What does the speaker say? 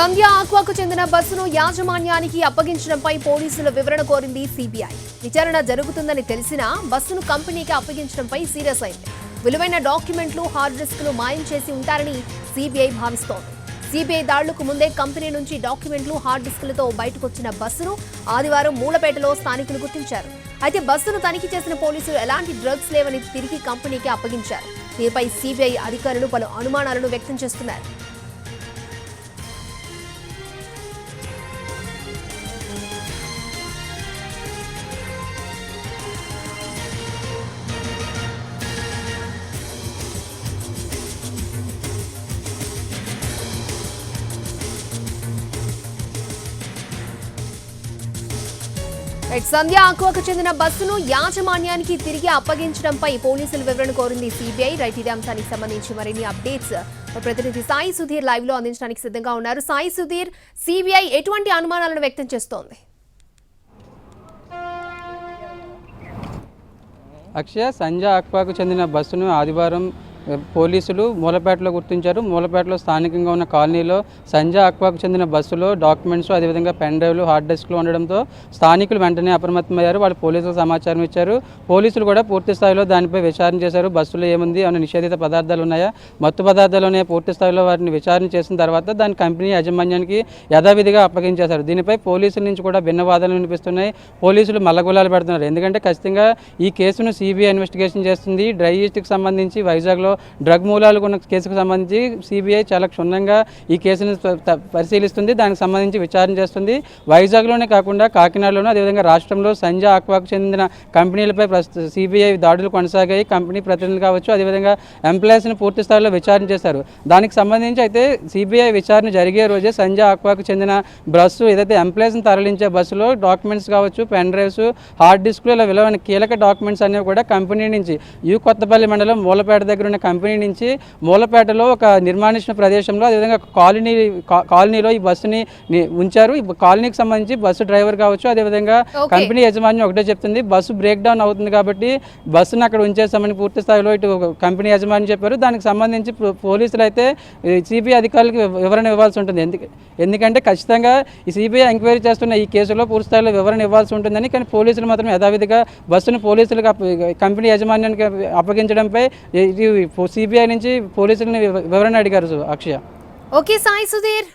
సంధ్య ఆక్వాకు చెందిన బస్సును యాజమాన్యానికి అప్పగించడంపై పోలీసుల వివరణ కోరింది సిబిఐ. విచారణ జరుగుతుందని తెలిసినా బస్సును కంపెనీకి అప్పగించడంపై సీరియస్ అయింది. విలువైన డాక్యుమెంట్లు హార్డ్ డిస్క్లు మాయం చేసి ఉంటారని సిబిఐ భావిస్తోంది. సిబిఐ దాడులకు ముందే కంపెనీ నుంచి డాక్యుమెంట్లు హార్డ్ డిస్క్లతో బయటకొచ్చిన బస్సును ఆదివారం మూలపేటలో స్థానికులు గుర్తించారు. అయితే బస్సును తనిఖీ చేసిన పోలీసులు ఎలాంటి డ్రగ్స్ లేవని తిరిగి కంపెనీకి అప్పగించారు. దీనిపై సిబిఐ అధికారులు పలు అనుమానాలను వ్యక్తం చేస్తున్నారు. సంధ్య ఆక్వాకు చెందిన బస్సును యాజమాన్యానికి తిరిగి అప్పగించడంపై పోలీసులు వివరణ కోరింది సిబిఐ. రైట్ ఇదే అంశానికి సంబంధించి మరిన్ని అప్డేట్స్. ప్రతినిధి సాయి సుధీర్ లైవ్లో అందించడానికి సిద్ధంగా ఉన్నారు. సాయి సుధీర్ సిబిఐ ఎటువంటి అనుమానాలను వ్యక్తం చేస్తోంది? అక్షయ సంజయ్ అక్వాకు చెందిన బస్సును ఆదివారం పోలీసులు మూలపేటలో గుర్తించారు. మూలపేటలో స్థానికంగా ఉన్న కాలనీలో సంజయ్ అక్వాకు చెందిన బస్సులో డాక్యుమెంట్స్ అదేవిధంగా పెన్ డ్రైవ్లు హార్డ్ డిస్క్లు ఉండడంతో స్థానికులు వెంటనే అప్రమత్తమయ్యారు. వాళ్ళు పోలీసులకు సమాచారం ఇచ్చారు. పోలీసులు కూడా పూర్తి స్థాయిలో దానిపై విచారణ చేశారు. బస్సులో ఏముంది అన్న నిషేధిత పదార్థాలు ఉన్నాయా? మత్తు పదార్థాలు ఉన్నాయా? పూర్తి స్థాయిలో వాటిని విచారణ చేసిన తర్వాత దాని కంపెనీ యాజమాన్యానికి యథావిధిగా అప్పగించేశారు. దీనిపై పోలీసుల నుంచి కూడా భిన్న వాదనలు వినిపిస్తున్నాయి. పోలీసులు మల్లగులాలు పెడుతున్నారు. ఎందుకంటే ఖచ్చితంగా ఈ కేసును సిబిఐ ఇన్వెస్టిగేషన్ చేస్తుంది. డ్రై ఈస్ట్కి సంబంధించి వైజాగ్లో డ్రగ్ మూలాలు ఉన్న కేసుకు సంబంధించి సిబిఐ చాలా క్షుణ్ణంగా ఈ కేసును పరిశీలిస్తుంది. దానికి సంబంధించి విచారణ చేస్తుంది. వైజాగ్లోనే కాకుండా కాకినాడలోనూ అదేవిధంగా రాష్ట్రంలో సంజ ఆక్వాకు చెందిన కంపెనీలపై ప్రస్తుత సిబిఐ దాడులు కొనసాగాయి. కంపెనీ ప్రతినిధులు కావచ్చు అదేవిధంగా ఎంప్లాయీస్ని పూర్తి స్థాయిలో విచారణ చేశారు. దానికి సంబంధించి అయితే సిబిఐ విచారణ జరిగే రోజే సంజ ఆక్వాకు చెందిన బస్సు ఏదైతే ఎంప్లాయీస్ని తరలించే బస్సులో డాక్యుమెంట్స్ కావచ్చు పెన్ డ్రైవ్స్ హార్డ్ డిస్క్లు ఇలా విలువైన కీలక డాక్యుమెంట్స్ అనేవి కూడా కంపెనీ నుంచి యూ కొత్తపల్లి మండలం మూలపేట దగ్గర ఉన్న కంపెనీ నుంచి మూలపేటలో ఒక నిర్మాణించిన ప్రదేశంలో అదేవిధంగా కాలనీ కాలనీలో ఈ బస్సుని ఉంచారు. ఈ కాలనీకి సంబంధించి బస్సు డ్రైవర్ కావచ్చు అదేవిధంగా. కంపెనీ యజమాని ఒకటే చెప్తుంది. బస్సు బ్రేక్ డౌన్ అవుతుంది కాబట్టి బస్సును అక్కడ ఉంచేసామని పూర్తి స్థాయిలో ఇటు కంపెనీ యజమాని చెప్పారు. దానికి సంబంధించి పోలీసులు అయితే సిబిఐ అధికారులకు వివ- వివరణ ఇవ్వాల్సి ఉంటుంది. ఎందుకు ఎందుకంటే ఖచ్చితంగా ఈ సిబిఐ ఎంక్వైరీ చేస్తున్న ఈ కేసులో పూర్తి స్థాయిలో వివరణ ఇవ్వాల్సి ఉంటుందని కానీ పోలీసులు మాత్రం యథావిధిగా బస్సును పోలీసులకు కంపెనీ యాజమాన్యానికి అప్పగించడంపై సిబిఐ నుంచి పోలీసులని వివరణ అడిగారు అక్షయ. ఓకే సాయి సుధీర్.